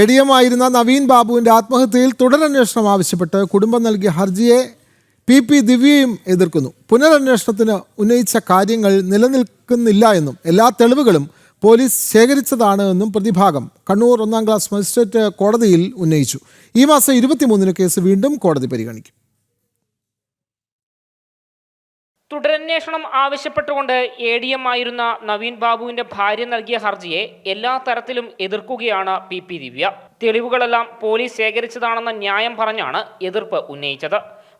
A D M ആയിരുന്ന നവീൻ ബാബുവിന്റെ ആത്മഹത്യയിൽ തുടരന്വേഷണം ആവശ്യപ്പെട്ട് കുടുംബം നൽകിയ ഹർജിയെ പി പി ദിവ്യയും എതിർക്കുന്നു. പുനരന്വേഷണത്തിന് ഉന്നയിച്ച കാര്യങ്ങൾ നിലനിൽക്കുന്നില്ല എന്നും എല്ലാ തെളിവുകളും പോലീസ് ശേഖരിച്ചതാണ് എന്നും പ്രതിഭാഗം കണ്ണൂർ ഒന്നാം ക്ലാസ് മജിസ്ട്രേറ്റ് കോടതിയിൽ ഉന്നയിച്ചു. ഈ മാസം ഇരുപത്തിമൂന്നിന് കേസ് വീണ്ടും കോടതി പരിഗണിക്കും. തുടരന്വേഷണം ആവശ്യപ്പെട്ടുകൊണ്ട് എ ഡി എം ആയിരുന്ന നവീൻ ബാബുവിന്റെ ഭാര്യ നൽകിയ ഹർജിയെ എല്ലാ തരത്തിലും എതിർക്കുകയാണ് പി പി ദിവ്യ. തെളിവുകളെല്ലാം പോലീസ് ശേഖരിച്ചതാണെന്ന ന്യായം പറഞ്ഞാണ് എതിർപ്പ് ഉന്നയിച്ചത്.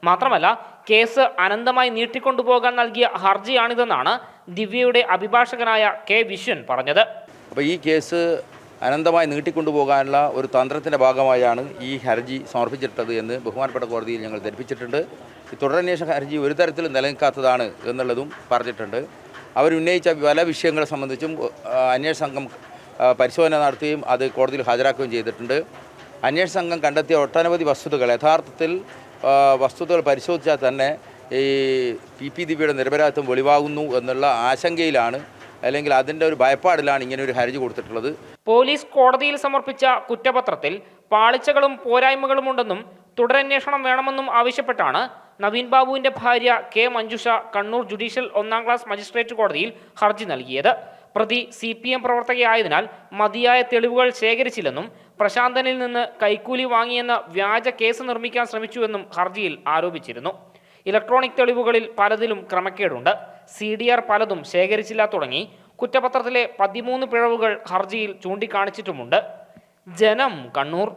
മാത്രമല്ല കേസ് അനന്തമായി നീട്ടിക്കൊണ്ടുപോകാൻ നൽകിയ ഹർജിയാണിതെന്നാണ് ദിവ്യയുടെ അഭിഭാഷകനായ കെ വിശ്വൻ പറഞ്ഞത്. അപ്പോൾ ഈ കേസ് അനന്തമായി നീട്ടിക്കൊണ്ടുപോകാനുള്ള ഒരു തന്ത്രത്തിന്റെ ഭാഗമായാണ് ഈ ഹർജി സമർപ്പിച്ചിട്ടത് എന്ന് ബഹുമാനപ്പെട്ട കോടതിയിൽ ഞങ്ങൾ ധരിപ്പിച്ചിട്ടുണ്ട്. ഈ തുടരന്വേഷണ ഹർജി ഒരു തരത്തിലും നിലനിൽക്കാത്തതാണ് എന്നുള്ളതും പറഞ്ഞിട്ടുണ്ട്. അവരുന്നയിച്ച പല വിഷയങ്ങളെ സംബന്ധിച്ചും അന്വേഷണ സംഘം പരിശോധന നടത്തുകയും അത് കോടതിയിൽ ഹാജരാക്കുകയും ചെയ്തിട്ടുണ്ട്. അന്വേഷണ സംഘം കണ്ടെത്തിയ ഒട്ടനവധി വസ്തുതകൾ യഥാർത്ഥത്തിൽ വസ്തുതകൾ പരിശോധിച്ചാൽ തന്നെ ഈ പി പി ദിവ്യയുടെ നിരപരാധിത്വം വെളിവാകുന്നു എന്നുള്ള ആശങ്കയിലാണ് അല്ലെങ്കിൽ അതിന്റെ ഒരു ഭയപ്പാടിലാണ് ഇങ്ങനെ ഒരു ഹർജി കൊടുത്തിട്ടുള്ളത്. പോലീസ് കോടതിയിൽ സമർപ്പിച്ച കുറ്റപത്രത്തിൽ പാളിച്ചകളും പോരായ്മകളും ഉണ്ടെന്നും തുടരന്വേഷണം വേണമെന്നും ആവശ്യപ്പെട്ടാണ് നവീൻ ബാബുവിന്റെ ഭാര്യ കെ മഞ്ജുഷ കണ്ണൂർ ജുഡീഷ്യൽ ഒന്നാം ക്ലാസ് മജിസ്ട്രേറ്റ് കോടതിയിൽ ഹർജി നൽകിയത്. പ്രതി സി പി എം പ്രവർത്തകയായതിനാൽ മതിയായ തെളിവുകൾ ശേഖരിച്ചില്ലെന്നും പ്രശാന്തനിൽ നിന്ന് കൈക്കൂലി വാങ്ങിയെന്ന വ്യാജ കേസ് നിർമ്മിക്കാൻ ശ്രമിച്ചുവെന്നും ഹർജിയിൽ ആരോപിച്ചിരുന്നു. ഇലക്ട്രോണിക് തെളിവുകളിൽ പലതിലും ക്രമക്കേടുണ്ട്. സി ഡി ആർ പലതും ശേഖരിച്ചില്ല തുടങ്ങി. കുറ്റപത്രത്തിലെ പതിമൂന്ന് പിഴവുകൾ ഹർജിയിൽ ചൂണ്ടിക്കാണിച്ചിട്ടുമുണ്ട്. ജനം കണ്ണൂർ